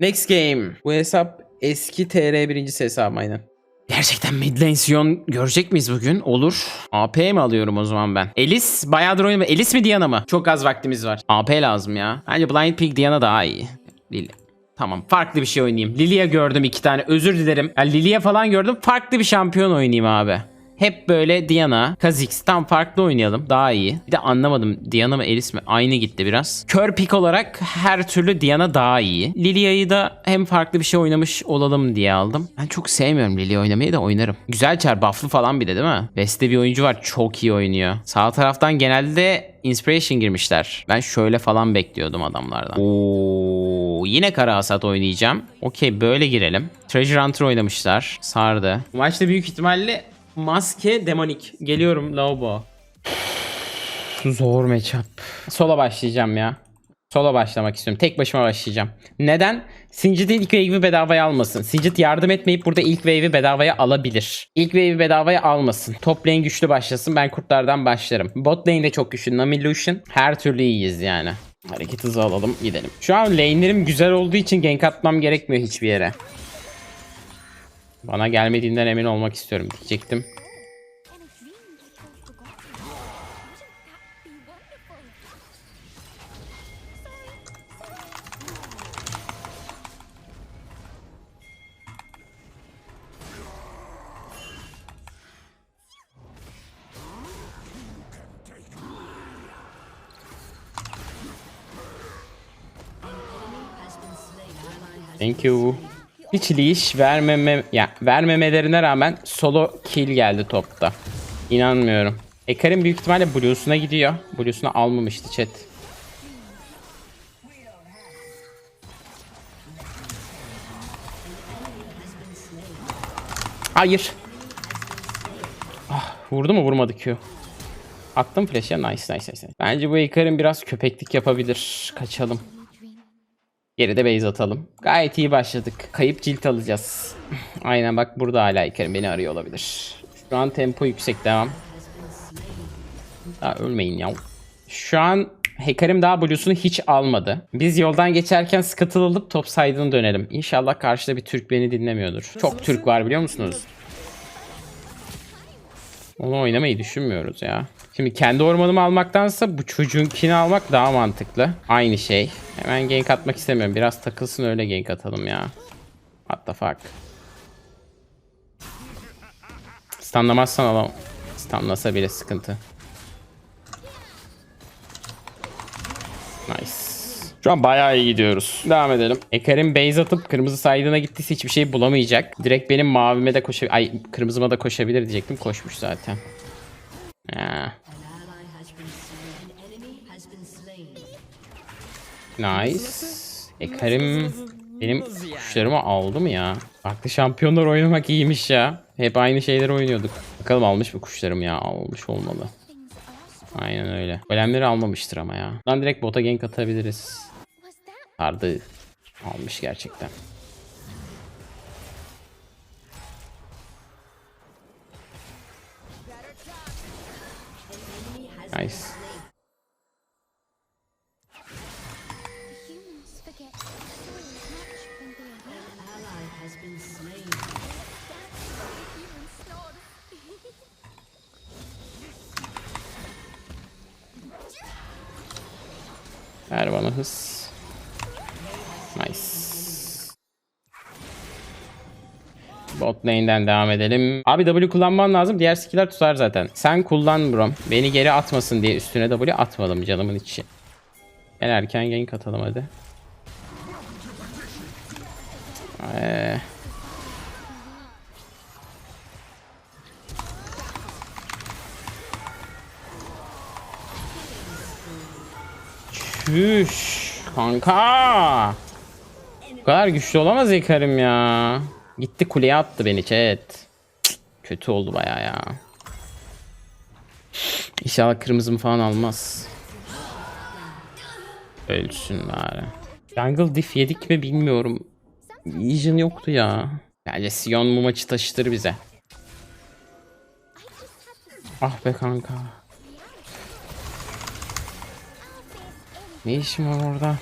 Next game. Bu hesap eski TR birincisi hesabım aynen. Gerçekten mid lane Sion görecek miyiz bugün? Olur. AP mi alıyorum o zaman ben? Elis bayağıdır oynama. Elis mi Diana mı? Çok az vaktimiz var. AP lazım ya. Bence Blind Pig Diana daha iyi. Lili. Tamam farklı bir şey oynayayım. Lilia gördüm iki tane özür dilerim. Ya Lilia falan gördüm farklı bir şampiyon oynayayım abi. Hep böyle Diana, Kha'Zix tam farklı oynayalım daha iyi. Bir de anlamadım Diana mı Elis mi? Aynı gitti biraz. Kör pick olarak her türlü Diana daha iyi. Lilia'yı da hem farklı bir şey oynamış olalım diye aldım. Ben çok sevmiyorum Lilia oynamayı da oynarım. Güzel çar buff'lı falan bir de değil mi? Beste bir oyuncu var çok iyi oynuyor. Sağ taraftan genelde Inspiration girmişler. Ben şöyle falan bekliyordum adamlardan. Oo, yine kara hasat oynayacağım. Okey böyle girelim. Treasure Hunter oynamışlar. Sardı. Bu maçta büyük ihtimalle maske demonik. Geliyorum lavabo. Zor matchup. Sola başlayacağım ya. Sola başlamak istiyorum. Tek başıma başlayacağım. Neden? Singit'in ilk wave'i bedavaya almasın. Singit yardım etmeyip burada ilk wave'i bedavaya alabilir. İlk wave'i bedavaya almasın. Top lane güçlü başlasın. Ben kurtlardan başlarım. Bot lane de çok güçlü. Nami Lucian. Her türlü iyiyiz yani. Hareket hızı alalım gidelim. Şu an lane'lerim güzel olduğu için gank atmam gerekmiyor hiçbir yere. Bana gelmediğinden emin olmak istiyorum diyecektim. Thank you. Hiç leash vermeme ya vermemelerine rağmen solo kill geldi topta. İnanmıyorum. Ekarim büyük ihtimalle Blue'suna gidiyor. Blue'sunu almamıştı chat. Hayır. Ah, vurdu mu vurmadı Q. Attım flash'e nice nice nice. Bence bu Ekarim biraz köpeklik yapabilir. Kaçalım. Geride base atalım. Gayet iyi başladık. Kayıp cilt alacağız. Aynen bak burada hala İkerim beni arıyor olabilir. Şu an tempo yüksek devam. Daha ölmeyin ya. Şu an Hekarim daha Blue'sunu hiç almadı. Biz yoldan geçerken scuttle alıp top side'ını dönelim. İnşallah karşıda bir Türk beni dinlemiyordur. Çok Türk var biliyor musunuz? Onu oynamayı düşünmüyoruz ya. Şimdi kendi ormanımı almaktansa bu çocuğunkini almak daha mantıklı. Aynı şey. Hemen gank atmak istemiyorum. Biraz takılsın öyle gank atalım ya. What the fuck. Stunlamazsan alamam. Stunlasa bile sıkıntı. Nice. Şu an bayağı iyi gidiyoruz. Devam edelim. Ekarim base atıp kırmızı saydığına gittiyse hiçbir şey bulamayacak. Direkt benim mavime de koşabilir. Ay kırmızıma da koşabilir diyecektim. Koşmuş zaten. Nice. Ekarim benim kuşlarımı aldı mı ya? Farklı şampiyonlar oynamak iyiymiş ya. Hep aynı şeyleri oynuyorduk. Bakalım almış mı kuşlarım ya? Almış olmalı. Aynen öyle. Golemleri almamıştır ama ya. Lan direkt bota gank atabiliriz. Sardı. Almış gerçekten. Nice. Ver bana hız. Nice. Bot lane'den devam edelim. Abi W kullanman lazım. Diğer skiller tutar zaten. Sen kullan brom. Beni geri atmasın diye üstüne W atmadım canımın içi. En erken gank atalım hadi. Çüş kanka. Bu kadar güçlü olamaz Ikarim ya. Gitti kuleye attı beni chat. Kötü oldu baya ya. İnşallah kırmızımı falan almaz. Ölsün bari. Jungle diff yedik mi bilmiyorum. Vision yoktu ya. Bence Sion bu maçı taşıtır bize. Ah be kanka. Ne işim var orada?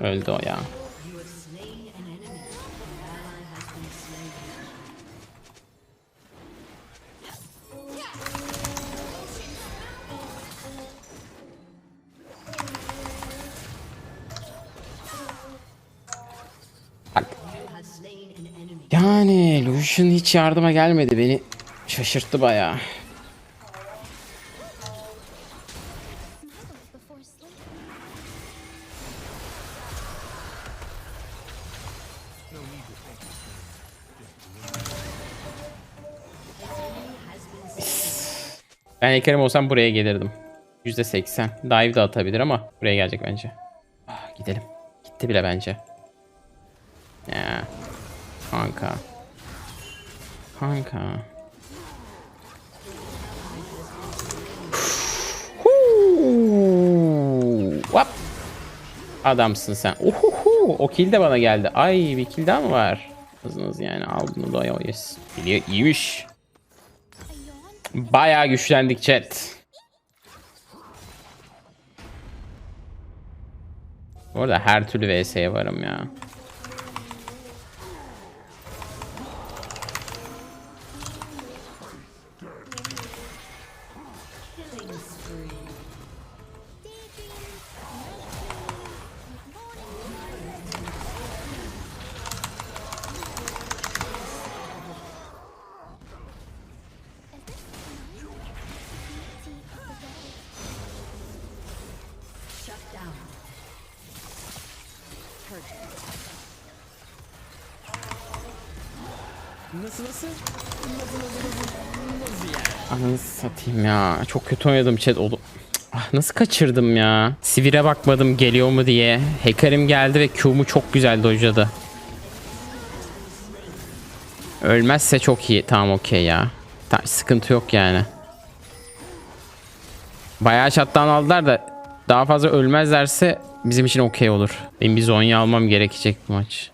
Öldü o ya. Lucian hiç yardıma gelmedi beni. Şaşırttı bayağı. Ben Ekrem olsam buraya gelirdim. %80. Dive de atabilir ama buraya gelecek bence. Ah, gidelim. Gitti bile bence. Ya. Kanka. Kanka. Hop. Adamsın sen. Uhuhu. O kill de bana geldi. Ay bir kill daha mı var? Hızınız yani al bunu da yes. Biliyor iyiymiş. Bayağı güçlendik chat. Bu arada her türlü VS'ye varım ya. Nasıl nasıl? Ananı satayım ya. Çok kötü oynadım chat. Oğlum. Ah, nasıl kaçırdım ya? Sivire bakmadım geliyor mu diye. Hacker'im geldi ve Q'mu çok güzel dojladı. Ölmezse çok iyi. Tamam okey ya. Ta- sıkıntı yok yani. Bayağı shutdown aldılar da daha fazla ölmezlerse bizim için okey olur. Benim bir Zonya almam gerekecek bu maç.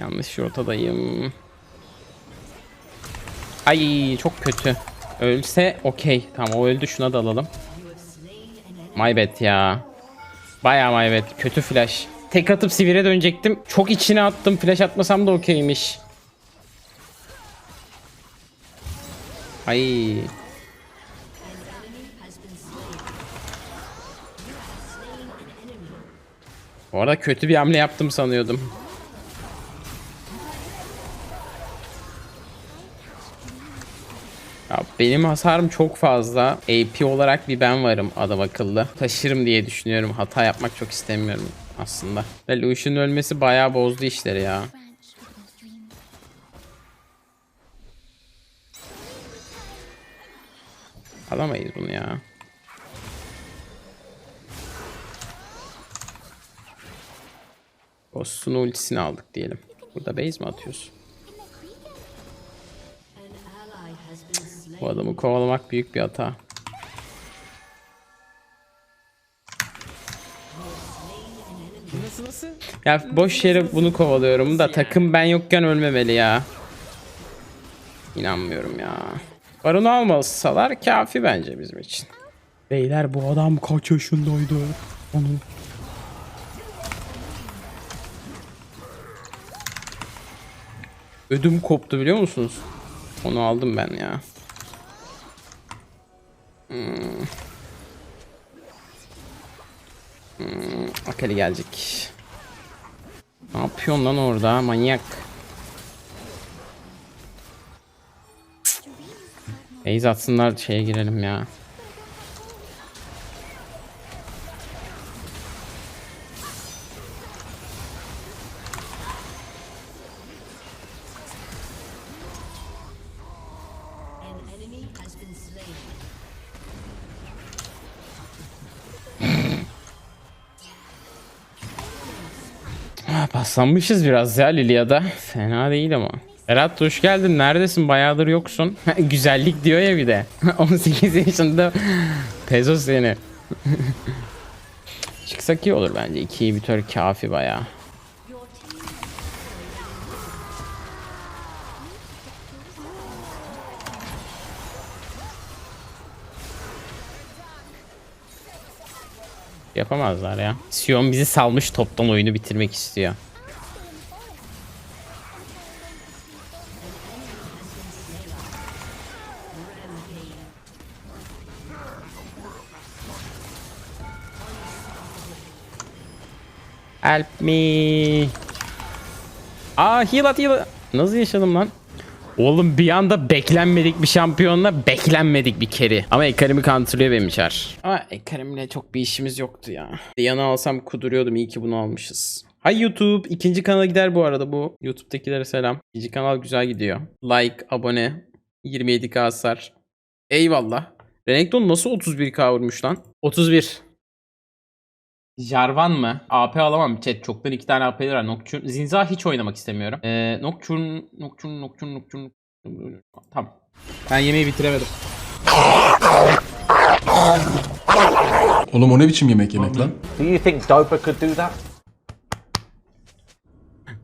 Yanlış ortadayım. Ay çok kötü. Ölse okey. Tamam o öldü şuna da alalım. My bad ya. Bayağı my bad. Kötü flash. Tek atıp sivire dönecektim. Çok içine attım. Flash atmasam da okeymiş. Ay. Bu arada kötü bir hamle yaptım sanıyordum. Benim hasarım çok fazla. AP olarak bir ben varım adam akıllı. Taşırım diye düşünüyorum. Hata yapmak çok istemiyorum aslında. Ve Lucian'ın ölmesi bayağı bozdu işleri ya. Alamayız bunu ya. Ghost'un ultisini aldık diyelim. Burada base mi atıyorsun? Bu adamı kovalamak büyük bir hata. Nasıl nasıl? Ya boş yere bunu kovalıyorum da takım ben yokken ölmemeli ya. İnanmıyorum ya. Baron'u almasalar kafi bence bizim için. Beyler bu adam kaç yaşındaydı? Onu. Ödüm koptu biliyor musunuz? Onu aldım ben ya. Hmm. Hmm, Akali gelecek. Ne yapıyorsun lan orada manyak? Beyz atsınlar şeye girelim ya. Paslanmışız biraz ya Lilia'da. Fena değil ama. Berat hoş geldin. Neredesin? Bayağıdır yoksun. Güzellik diyor ya bir de. 18 yaşında Pezo seni. Çıksak iyi olur bence. 2'yi bir kafi bayağı. Yapamazlar ya. Sion bizi salmış toptan oyunu bitirmek istiyor. Help me. Aa heal at heal at. Nasıl yaşadım lan? Oğlum bir anda beklenmedik bir şampiyonla beklenmedik bir keri. Ama Ekarim'i counterlıyor benim çar. Ama Ekarim'le çok bir işimiz yoktu ya. Yana alsam kuduruyordum. İyi ki bunu almışız. Hay YouTube. ikinci kanala gider bu arada bu. YouTube'dakilere selam. İkinci kanal güzel gidiyor. Like, abone. 27k hasar. Eyvallah. Renekton nasıl 31k vurmuş lan? 31. Jarvan mı? AP alamam chat. Çoktan iki tane AP'ler var. Nocturne. Zinza hiç oynamak istemiyorum. Ee, Nocturne, Nocturne, Nocturne, Nocturne. Tamam. Ben yemeği bitiremedim. Oğlum o ne biçim yemek yemek lan? Do you think Dopa could do that?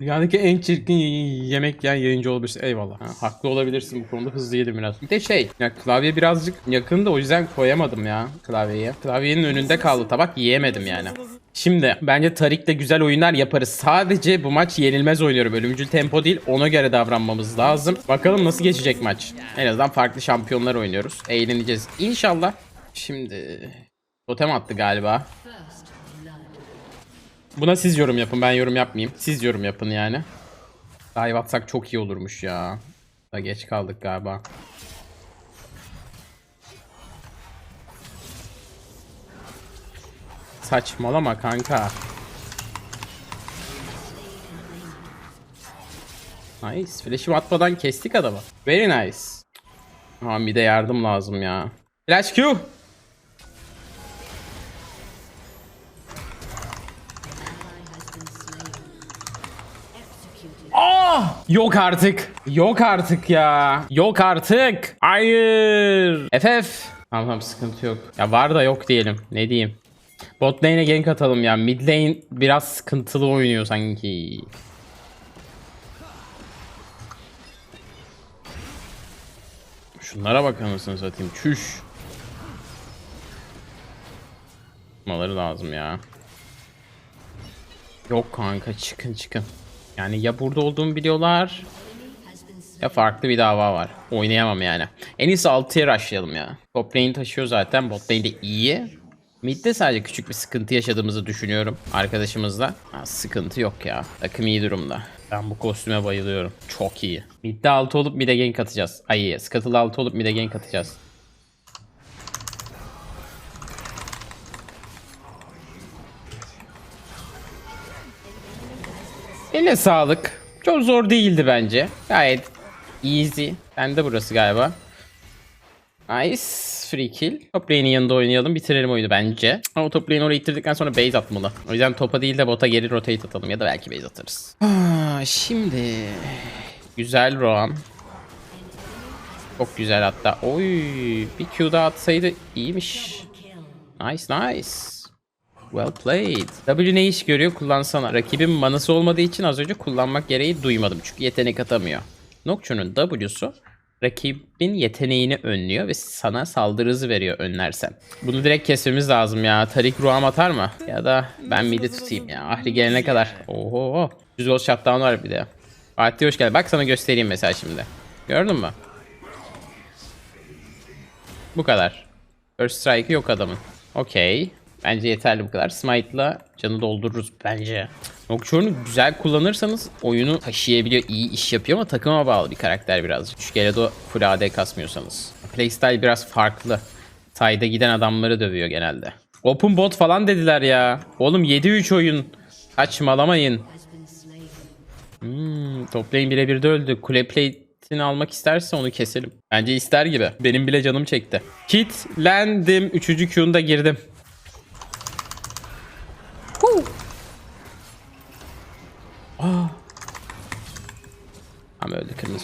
Dünyadaki en çirkin yemek yiyen yayıncı olabilirsin. Eyvallah. Ha, haklı olabilirsin bu konuda hızlı yedim biraz. Bir de şey ya klavye birazcık yakındı o yüzden koyamadım ya klavyeyi. Klavyenin önünde kaldı tabak yiyemedim yani. Şimdi bence Tarik'le güzel oyunlar yaparız. Sadece bu maç yenilmez oynuyorum. Ölümcül tempo değil ona göre davranmamız lazım. Bakalım nasıl geçecek maç. En azından farklı şampiyonlar oynuyoruz. Eğleneceğiz. İnşallah. Şimdi totem attı galiba. Buna siz yorum yapın. Ben yorum yapmayayım. Siz yorum yapın yani. Dive atsak çok iyi olurmuş ya. Da geç kaldık galiba. Saçmalama kanka. Nice. Flash'imi atmadan kestik adamı. Very nice. Ama bir de yardım lazım ya. Flash Q. Yok artık. Yok artık ya. Yok artık. Hayır. FF. Tamam tamam sıkıntı yok. Ya var da yok diyelim. Ne diyeyim. Bot lane'e gank atalım ya. Mid lane biraz sıkıntılı oynuyor sanki. Şunlara bakar mısın satayım. Çüş. Maları lazım ya. Yok kanka çıkın çıkın. Yani ya burada olduğumu biliyorlar ya farklı bir dava var. Oynayamam yani. En iyisi 6'ya rushlayalım ya. Top lane taşıyor zaten. Bot lane de iyi. Mid'de sadece küçük bir sıkıntı yaşadığımızı düşünüyorum arkadaşımızla. Ha, sıkıntı yok ya. Takım iyi durumda. Ben bu kostüme bayılıyorum. Çok iyi. Mid'de 6 olup mid'e gank atacağız. Ay Scuttle'da 6 olup mid'e gank atacağız. Eline sağlık. Çok zor değildi bence. Gayet easy. Bende burası galiba. Nice. Free kill. Top lane'in yanında oynayalım. Bitirelim oyunu bence. Ama top lane'i oraya ittirdikten sonra base atmalı. O yüzden topa değil de bota geri rotate atalım. Ya da belki base atarız. Şimdi. Güzel Roam. Çok güzel hatta. Oy. Bir Q daha atsaydı iyiymiş. Nice nice. Well played. W ne iş görüyor kullansana. Rakibin manası olmadığı için az önce kullanmak gereği duymadım. Çünkü yetenek atamıyor. Nocturne'un W'su rakibin yeteneğini önlüyor ve sana saldırı hızı veriyor önlersen. Bunu direkt kesmemiz lazım ya. Tarik Ruam atar mı? Ya da ben midi tutayım ya. Ahri gelene kadar. Oho. 100 gol shutdown var bir de. Fatih hoş geldin. Bak sana göstereyim mesela şimdi. Gördün mü? Bu kadar. First strike yok adamın. Okey. Bence yeterli bu kadar. Smite'la canı doldururuz bence. Nocturne'u güzel kullanırsanız oyunu taşıyabiliyor, iyi iş yapıyor ama takıma bağlı bir karakter birazcık. Şu Geledo full AD kasmıyorsanız. Playstyle biraz farklı. Side'a giden adamları dövüyor genelde. Open bot falan dediler ya. Oğlum 7-3 oyun. Kaçmalamayın. Hmm, top lane birebir de öldü. Kule plate'ini almak isterse onu keselim. Bence ister gibi. Benim bile canım çekti. Kitlendim. Üçüncü Q'unda girdim.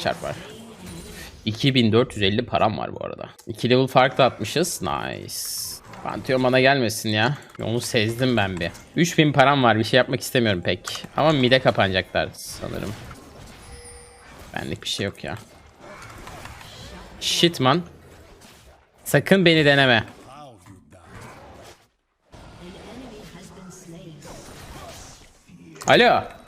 Ama öldü kırmızı çarp var. 2450 param var bu arada. 2 level fark da atmışız. Nice. Pantheon bana gelmesin ya. Onu sezdim ben bir. 3000 param var. Bir şey yapmak istemiyorum pek. Ama mide kapanacaklar sanırım. Benlik bir şey yok ya. Shit man. Sakın beni deneme. Alo.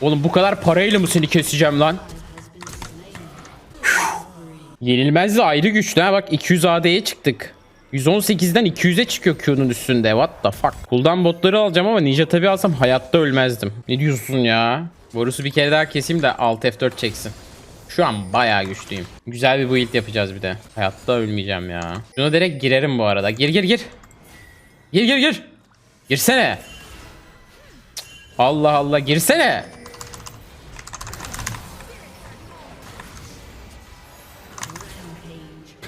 Oğlum bu kadar parayla mı seni keseceğim lan? Yenilmez de ayrı güçlü ha bak 200 AD'ye çıktık. 118'den 200'e çıkıyor Q'nun üstünde. What the fuck? Cooldown botları alacağım ama Ninja tabi alsam hayatta ölmezdim. Ne diyorsun ya? Borusu bir kere daha keseyim de Alt F4 çeksin. Şu an bayağı güçlüyüm. Güzel bir build yapacağız bir de. Hayatta ölmeyeceğim ya. Şuna direkt girerim bu arada. Gir gir gir. Gir gir gir. Girsene. Allah Allah girsene.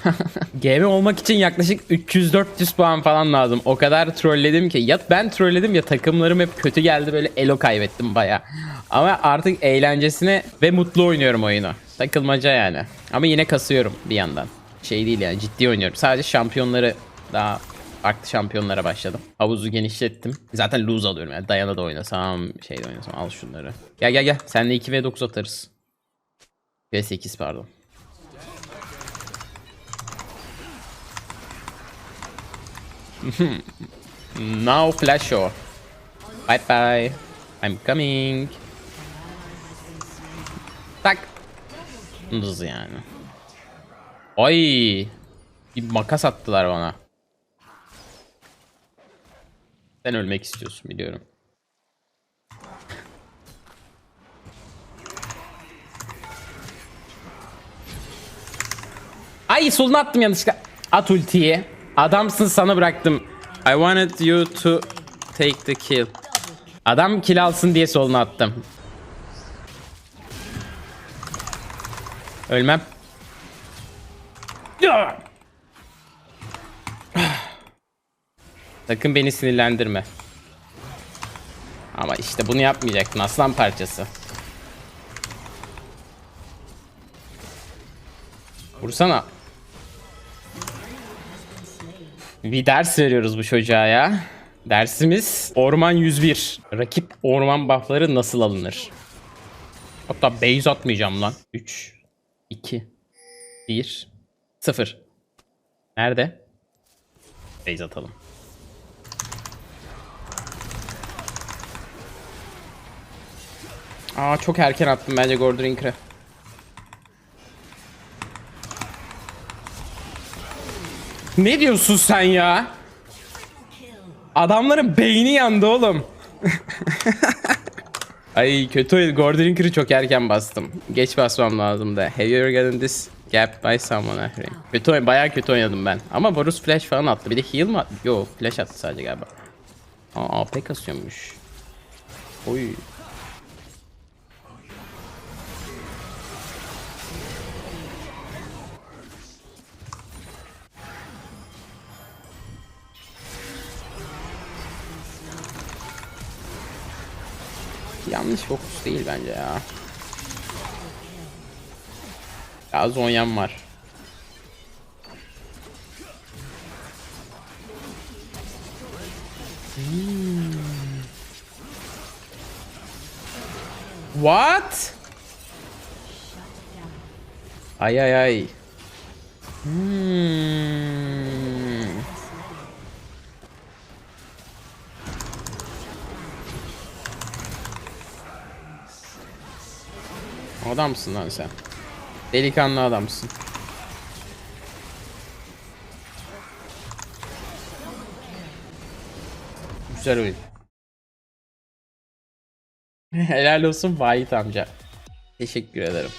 GM olmak için yaklaşık 300-400 puan falan lazım. O kadar trolledim ki. Ya ben trolledim ya takımlarım hep kötü geldi böyle elo kaybettim baya. Ama artık eğlencesine ve mutlu oynuyorum oyunu. Takılmaca yani. Ama yine kasıyorum bir yandan. Şey değil yani ciddi oynuyorum. Sadece şampiyonları daha farklı şampiyonlara başladım. Havuzu genişlettim. Zaten lose alıyorum yani. Dayana da oynasam, şey de oynasam. Al şunları. Gel gel gel. Seninle 2 v 9 atarız. V 8 pardon. Now flash show. Bye bye. I'm coming. Tak. Hız yani. Ay. Bir makas attılar bana. Sen ölmek istiyorsun biliyorum. Ay soluna attım yanlışlıkla. At ultiyi. Adamsın sana bıraktım. I wanted you to take the kill. Adam kill alsın diye soluna attım. Ölmem. Sakın beni sinirlendirme. Ama işte bunu yapmayacaktın aslan parçası. Vursana. Bir ders veriyoruz bu çocuğa ya. Dersimiz Orman 101. Rakip orman buffları nasıl alınır? Hatta base atmayacağım lan. 3 2 1 0 Nerede? Base atalım. Aa çok erken attım bence Gordrinker'ı. Ne diyorsun sen ya? Adamların beyni yandı oğlum. Ay kötü oyun. Gordrinker'ı çok erken bastım. Geç basmam lazımdı. Have you ever this gap by someone? I think? Kötü oyun. Bayağı kötü oynadım ben. Ama Varus flash falan attı. Bir de heal mı attı? Yo flash attı sadece galiba. Aa AP kasıyormuş. Oy. Yanlış fokus değil bence ya. Ya Zonya'm var. Hmm. What? Ay ay ay. Hmm. Adamsın lan sen. Delikanlı adamsın. Güzel oyun. Helal olsun Vahit amca. Teşekkür ederim.